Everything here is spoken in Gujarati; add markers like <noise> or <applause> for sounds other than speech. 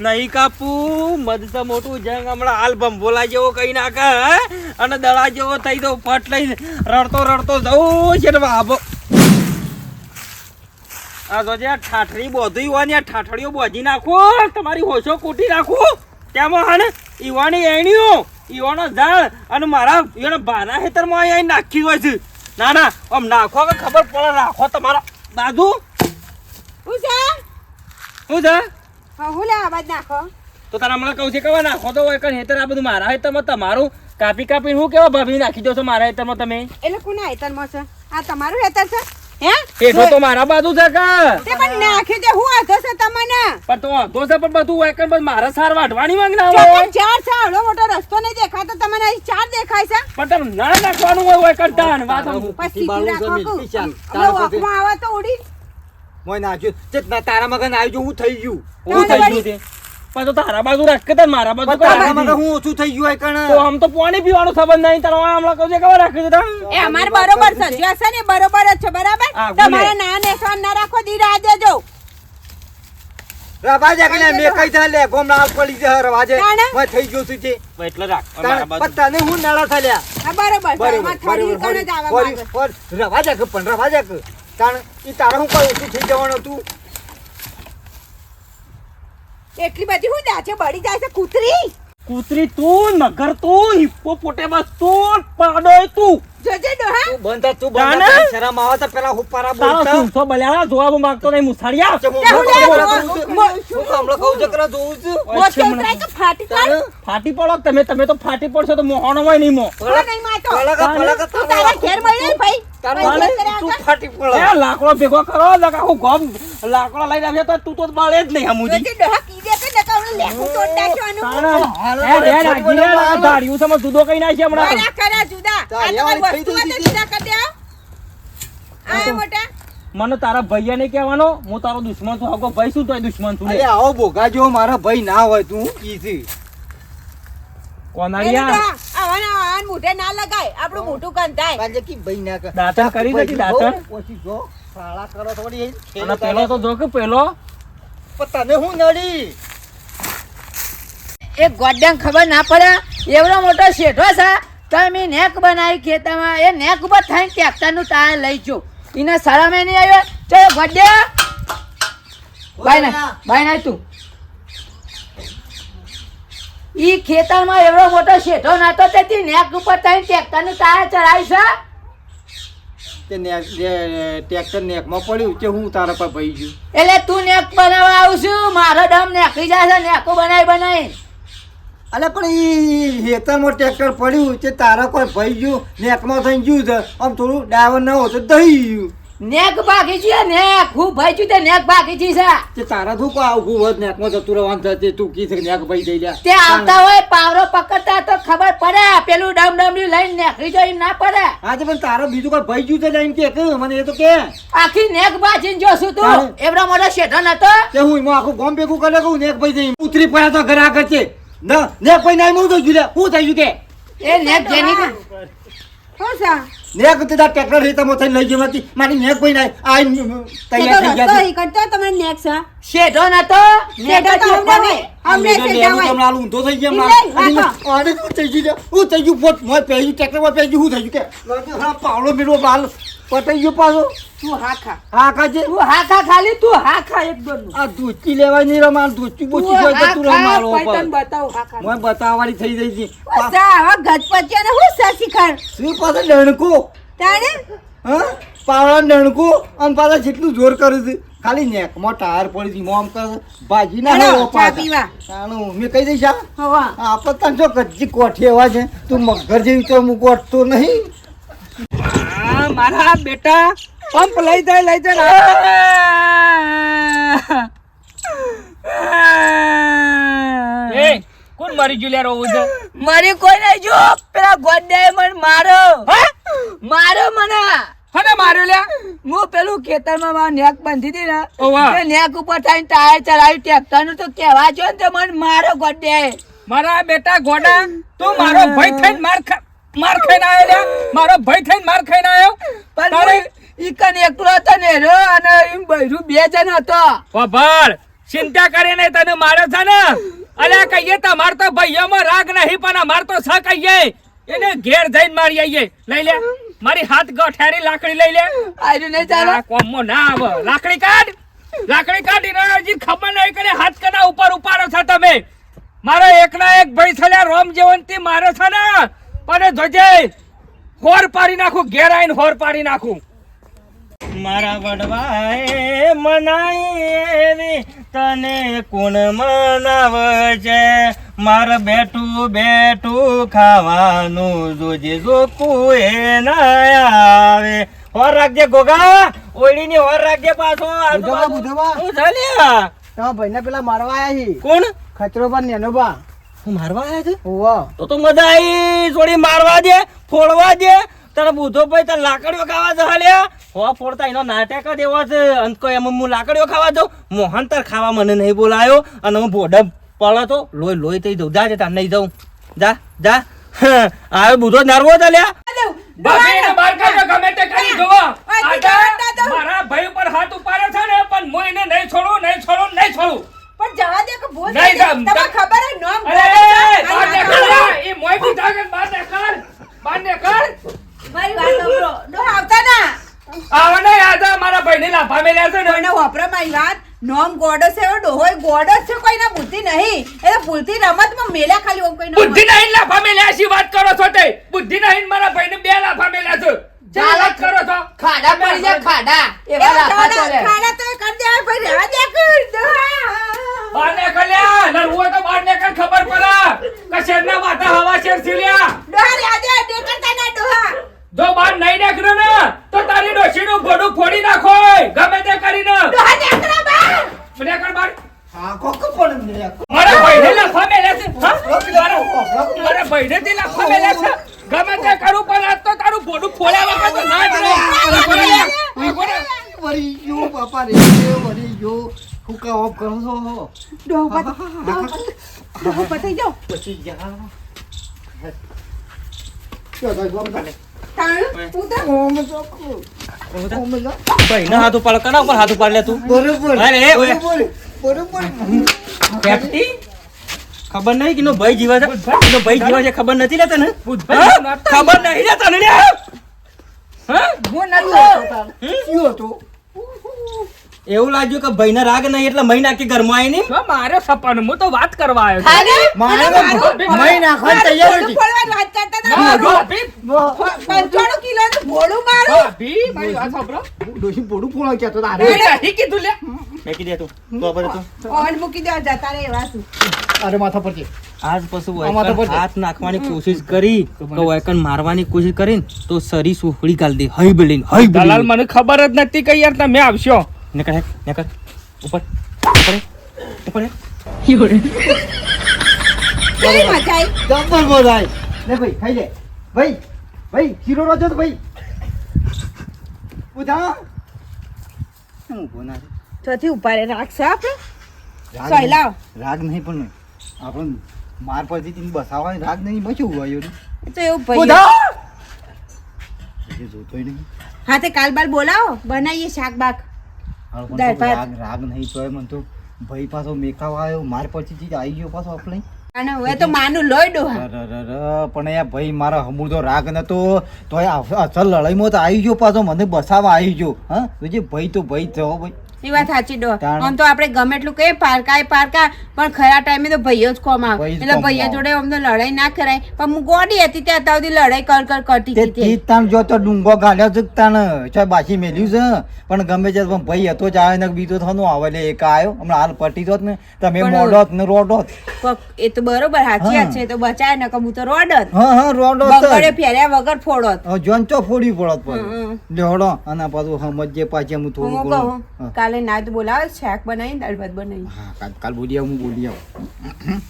નહીં કાપું. મધ મોટું જંગ હમણાં હાલ ભંભોલા જેવો કઈ નાખે અને દડા જેવો થઈ દઉં ફટ લઈ રડતો રડતો જવું છે બાબો. આ તો જે આ ઠાઠડી બોધી હોય આ ઠાઠડીઓ બોધી નાખો તમારી હોશો કૂટી નાખું. તેમાં હે ને? ઈવાની એણીઓ ઈવાનો ઝાડ અને મારા ઈવાના બાના ખેતરમાં અહીં અહીં નાખી હોય છે. ના ના આમ નાખો કે ખબર પડે રાખો તમારા. દાદુ શું છે શું છે? હા, હું લે અવાજ નાખો. તો તારા હમણાં કહું છે કે નાખો તો હોય કારણ હેતર આ બધું મારા હેતરમાં તમારું કાપી કાપીને હું કેવા ભાભી નાખી દો છો મારા હેતરમાં તમે? એટલે કોના હેતરમાં છે? આ તમારું હેતર છે? હે? હેઠો તો મારા બાજુ છે કે? તે પણ નાખ્યું તે હું આધો છે તમને? પણ તો વાંધો છે પણ બધું હોય કણ મારા સાર વાઢવાની માંગના હોય. ચાર છે મોટો રસ્તો નહીં દેખાતો તમને અહીં ચાર દેખાય છે. પણ તમે ના નાખવાનું હોય હોય કણ વાત પછી રાખો તારા આવે તો ઉડી મોય નાખ્યું. તે તારા મગન આવી જો હું થઈ ગયું. હું થઈ ગયું પણ તો તારા બાજુ રાખ કે મારા બાજુ તારા મગન હું ઓછું થઈ ગયું કણ. તો આમ તો પાણી પીવાનો સંબંધ નહીં. તારા હમણાં કહું છે કેવા રાખી એ અમાર બરોબર છે. જે છે ને બરોબર જ છે. બરાબર? તમારે ના નેસવાન ના રાખો દી રાહ દેજો. રવાજે કે મે કઈ થા લે ગોમડા પડી છે રવાજે મે થઈ ગયો છું તે. એટલે રાખ મારા બાજુ. પત્તા ને હું નાળા થા લે બરોબર બરોબર બરોબર જ રવાજે કે પણ રવાજે કે. તાણ એ તારે હું કોઈ ઓછું થઈ જવાનું હતું? એટલી બધી હું દાચે બળી જાય છે કૂતરી? કૂતરી તું મગર તું હિપ્પોપોટેમસ તું પાડોય તું. જોજે ડોહા તું બંધ તું બંધ શરમ આવે તો પેલા હુપારા તારો બોલતા? સુનસો બલ્યાળા જોવા માંગતો નહીં મુસાડિયા. છે, હું હમણાં કહું છું. મો- હું હમણાં કહું છું કે જોઉં છું. મોટે ઉતરાય ફાટી પડો. તમે તમે તો ફાટી પડશો તો મોહણો હોય નહીં મો. નહીં માતો પલક પલક તારા ઘેર મળ્યો ભાઈ. તારું ભાઈ, હાલે, ઘેર કર્યા તું આગળ. ફાટી પડે એ લાકડો ભેગો કરો લગા ગોમ લાકડો લઈને આવ્યો તો તું તો બળે જ નહીં હમુજી જોજે ડોહા કીધે કે નકા ઓલું લેકું તોડ નાખ્યું આનું. તાણે એ રે રાજી રે દાડિયું સમજ દૂધો કઈ નાખી હમણાં જુદા. તો જુદા. મને તારા ભૈયા ને કહેવાનો હું તારો દુશ્મન છું આગો ભાઈ શું તોય દુશ્મન છું અરે આવો બોગા જો મારા ભાઈ ના હોય તું છે કોનારિયા આવાને આવાને મોઢે ના લગાય. આપણું મોઢું ગંધાય. કાલે કી ભાઈ ના કર દાંતણ કરી દેતી? દાંતણ પછી જો શાળા કરો થોડી અને પેલો તો જો કે પેલો? પણ તને હું નડી? એ ગોડ્યાને ખબર ના પડે એવડો મોટો શેઠો છે. તમે નેક બનાવી ખેતરમાં એ નેક ઉપર થઈને ટ્રેક્ટરનું ટાયર લઈ જો એને શરમે નહીં આવ્યો? ચલો ગોડ્યા. ભાઈ ના ભાઈ ના તું. ઈ ખેતરમાં એવડો મોટો શેઠો નાતો તેથી નેક ઉપર થઈને ટ્રેક્ટરનું ટાયર ચડાવી છે? તે નેક ટ્રેક્ટર નેકમાં પડ્યું કે હું તારા પર ભાઈ ગયું એટલે તું નેક બનાવવા આવું છું? મારો ડમ નેકી જાય છે નેકો બનાવી બનાવી અલે પણ ઈ હેતરમાં ટ્રેક્ટર પડ્યું તે તારા કોઈ ભાઈ ગયું નેકમાં થઈ ગયું છે. આમ થોડું ડાયવર ન હોય તો દઈ ગયું નેક બાકી છે નેક. હું ભાઈ છું તે નેક બાકી છી તે તારા શું કોઈ આવું હોત નેકમાં જતું રહેવાનું થશે તું કી છે નેક ભાઈ દઈ લ્યા તે આવતા હોય પાવરો પકડતા તો ખબર પડે. પેલું ડમ ડમડી લઈને નેકરી એમ ના પડે. હા તે પણ તારો બીજું કોઈ ભાઈ ગયું છે જઈને કે મને એ તો કે. આખી નેક બાજીને જોશું તું. એવડો મોટો શેઠો હતો તે હું એમાં આખું ગોમ ભેગું કરે કહું નેક ભાઈ જઈ ઉતરી પડ્યા તો ઘરે આગળ છે. ન નેક ભાઈ ના હું તો જુદા હું થઈ ગયું કે? એ નેક જેની? નેક તે તાર ટ્રેક્ટર હેતામાં થઈને લઈ ગયો નથી મારી નેક ભાઈ ના આ તૈયાર થઈ ગયા છે ઈ કરતો તમે નેક છે. શેઢો નતો તો શેઢો તો અમને. અમને શેઢો હોય. તમને આલું ઊંધો થઈ ગયા મારે. આને થઈ ગયું હું થઈ ગયું પોત મોય પહેર્યું ટ્રેક્ટરમાં પેજી હું થઈ ગયું કે હા પાવડો મેળવો બાલ પટાઈ ગયો પાછો. તું હા ખા હા તું હા ખા ખાલી તું હા ખા એક દોન આ દૂચી લેવાય નહીં રમાલ દૂચી બોચી હોય તો તું રમારો પર બતાવ હા ખા મોય બતાવવાની થઈ જઈ છે. શું છે? આવા ગજપતિઓને શું છે શિખર? શું પાછો ડણકો તાણે? હા? પાવડા ડણકો અને પાછા જેટલું જોર કરે છે. ખાલી નેકમાં ટાયર પડી હતી મોમ કરે ભાજી ના હો પાછા. મેં કહી દઈશ આ. હવા. આપણે તને જો કચ્ચી કોઠી એવા છે. તું મગર જેવી તો હું ગોઠતો નહીં. મારા બેટા પંપ લઈ જાય લઈ જાય કોણ મારી ગયું લ્યા રોવું છે? મારી કોઈ નહીં જો પેલા ગોડ્યાએ મને મારો. મારો મને. હને માર્યો લ્યા? હું પેલું ખેતરમાં મારી નેક બાંધી હતી ને તે નેક ઉપર થઈને ટાયર ચલાવી ટ્રેક્ટરનું તો કેવા છો ને તે મને મારો ગોડ્યાએ મારા બેટા ગોડા તું મારો ભાઈ થઈને માર ખા માર ખાઈને આવ્યો લ્યા. મારો ભાઈ થઈને માર ખાઈને આવ્યો તારે ઈકન એકલો હતો ને રો અને એમ બૈરું બે જણ હતો. વાભાળ ચિંતા કરીને તને માર્યો છે ને. અલ્યા કહીએ તમાર તો ભાઈઓમાં રાગ નહીં પણ અમાર તો છ કહીએ એને ઘેર જઈને મારી આવીએ લઈ લે. મારી હાથ ગઠારી લાકડી લઈ લે. આયરું નહીં ચાલો? કોમો ના આવે. લાકડી કાઢ. લાકડી કાઢ હજી ખબર નહીં કરે હાથ કના ઉપર ઉપાડો છો તમે. મારો એકના એક ભાઈ છે રોમ જેવંતી મારો છે ને. પણ જોજે હોર પાડી નાખું ઘેર આવીને હોર પાડી નાખું. મારા વડવાએ મનાઈ એવી તને કોણ મનાવે છે મારે બેઠું બેઠું ખાવાનું જોજે જોકું એ ના આવે. હોર રાખજે ગોગા ઓયડીની હોર રાખજે પાછો બુધવા, બુધવા. હું ચાલ્યા? લ્યા? તમારા ભાઈને પેલા મારવા આયા છે કોણ? ખતરો પર નેનો બા. મારવા આવ્યા છે? ઓવા તો તો મજા આવી થોડી મારવા દે ફોડવા દે. તારા બુધો ભાઈ તાર લાકડીઓ ખાવા જવા લ્યા. હો ફોડતા એનો નાટક જ એવો છે. અંત એમ હું લાકડીઓ ખાવા જાઉં? મોહન તાર ખાવા મને નહીં બોલાયો. અને હું ભોડમ પડો તો લોહી લોહી થઈ જવું જા તાર નહીં જાઉં. જા જા. <laughs> આવે બુધો નારવો છે લ્યા. મારા ભાઈ ઉપર હાથ ઉપાડે છે ને પણ હું એને નહીં છોડું નહીં છોડું નહીં છોડું. પણ જવા દે કે ભૂલ નહીં થઈ તમને ખબર હે નોમ અરે બાર ને લ્યા. એ મોય બી જાગે ને કર બાર ને કર મારી વાત સાંભળો. નો આવતા ના. આવો ને આજા મારા ભાઈને લાફા મેલ્યા છે ને. કોઈને વાપરા મારી વાત. નોમ ગોડો છે એવો ડોહોય ગોડો છે કોઈના બુદ્ધિ નહીં. એ તો ભૂલથી રમતમાં મેલ્યા ખાલી ઓમ કોઈ બુદ્ધિ નહીં લાફા મેલ્યા છે વાત કરો છો તે? બુદ્ધિ નહીં મારા ભાઈને બે લાફા મેલ્યા છે શી વાત કરો છો ખાડા પડી જાય ખાડા એવા એવા લાફા ખાડા- ચોલે. ખાડા તો એ કરી દેવાય, ભાઈ રહેવા દે કે ડોહા. બહાર નીકળ લ્યા લડવું હોય તો બહાર નીકળ ખબર પડે કે શેરના માથા હવા શેરથી લ્યા ડોહા રહેવા દે, ઢેકણતા ના ડોહા. જો બહાર ને તો તારી ડોશી નું ભોડું ફોડી નાખો ગમે તે કરીને. નીકળ બહાર હા કોક પણ ને મારા ભાઈને લાફા મેલ્યા છે. હા? મારા ભાઈને તે લાફા મેલ્યા છે. ગમે તે કરું પણ આજ તો તારું ભોડું ફોડ્યા વગર તો ના જ. વરી ગયો બાપા રે વરી ગયો. હુકા ઓફ કરો છો ડોહા પત- ડોહા પત- જાઓ. પછી જા. ચાલો ગોમ ચાલે ભાઈને હાથ ઉપાડ. કના ઉપર હાથ ઉપાડ લે તું? બરોબર. અરે, બરોબર. બરોબર. ખબર નહીં કે એનો ભાઈ જીવા છે? ભાઈ જીવા છે ખબર નથી લેતા? ના- ખબર નહીં લેતા તને હા? નતો એવું લાગ્યું કે ભાઈને રાગ નહીં એટલે મહી નાખી ઘરમાં આવીને? જો મારે સપન હું તો વાત કરવા આવ્યો મારે મહી નાખવાની તૈયાર હતી. વાત કરતા હતા. મારું ભાભી, પંચાણું કિલોનું ભોળું મારી? વાત સાંભળો. ડોશી પોડું પોળા કહેતો તારે. નહીં કીધું લે. મેકી દે તું. તો આપણે તું. ઓવન મૂકી દેવા જતા રહે એવા અરે માથા પર આજ પછી આમાં તો વાયકણ પડશે. હાથ નાખવાની કોશિશ કરી તો વાયકણ મારવાની કોશિશ કરીને તો સરી સુખડી ગાલ દે. હઈ બલીન હઈ દલાલ મને ખબર જ નથી કે યાર તમે આવશો. નીકળ હેક, નીકળ. ઉપર ઉપર ઉપર હેક. કેવી મજા આવી? જબર બોલાય લે ભાઈ ખાઈ લે. ભાઈ ભાઈ શીરો રોજો તો ભાઈ. ઉધા. હું બોના ચોથી ઉપાડે. રાખશે આપણે? રાગ સહેલાવ. નહીં- રાગ નહીં પણ આપણે માર પરથી તીન બસાવા રાગ નહીં બચ્યું હોય ને તો એવું ભાઈ. ઉધા. જોતોય નહીં. હા તે કાલ બાર બોલાવો. બનાવીએ શાક બાક રાગ રાગ નહીં તો મને તો ભાઈ પાછો મેકાવ આવ્યો. માર પછી ચીજ આવી ગયો પાછો આપણે અને હવે તો માનું પણ યાર ભાઈ મારા હમુરદો રાગ નતો. તોય આ- અસલ લડાઈમાં તો આવી ગયો પાછો. મને બસાવા આવી ગયો. હા? ભાઈ તો ભાઈ થયો ભાઈ. એ વાત સાચી ડોહા. આમ તો આપણે ગમે એટલું કહીએ પારકા એ પારકા પણ ખરા ટાઈમે તો ભાઈઓ જ કોમ આવે. એટલે ભાઈઓ જોડે આમ તો લડાઈ ના કરાય. પણ હું ગોડી હતી ત્યાં અત્યાર સુધી લડાઈ કર કર કરતી હતી તી તાણ જો તો ડુંગો ગાળ્યો છે તાણ. ચાલ બાસી મેલ્યું છે. પણ ગમે છે પણ ભાઈ હતો જ આવે ને બીજો થનો આવે. એટલે એક આવ્યો હમણાં હાલ પટી જોત ને. તમે મોડોત ને રોડોત એ તો બરોબર સાચી વાત છે. તો બચાય ને હું તો રોડ હા હા રોડોત બગડે ફેર્યા વગર ફોડોત જોન ચો ફોડી પડત પણ. હમ. અને પાછું સમજે પાછી હું થોડું હા. કાલે નાદ બોલાવે, શાક બનાવી દાળ ભાત બનાવી હા, કાલ બોલી આવું, હું બોલી આવું.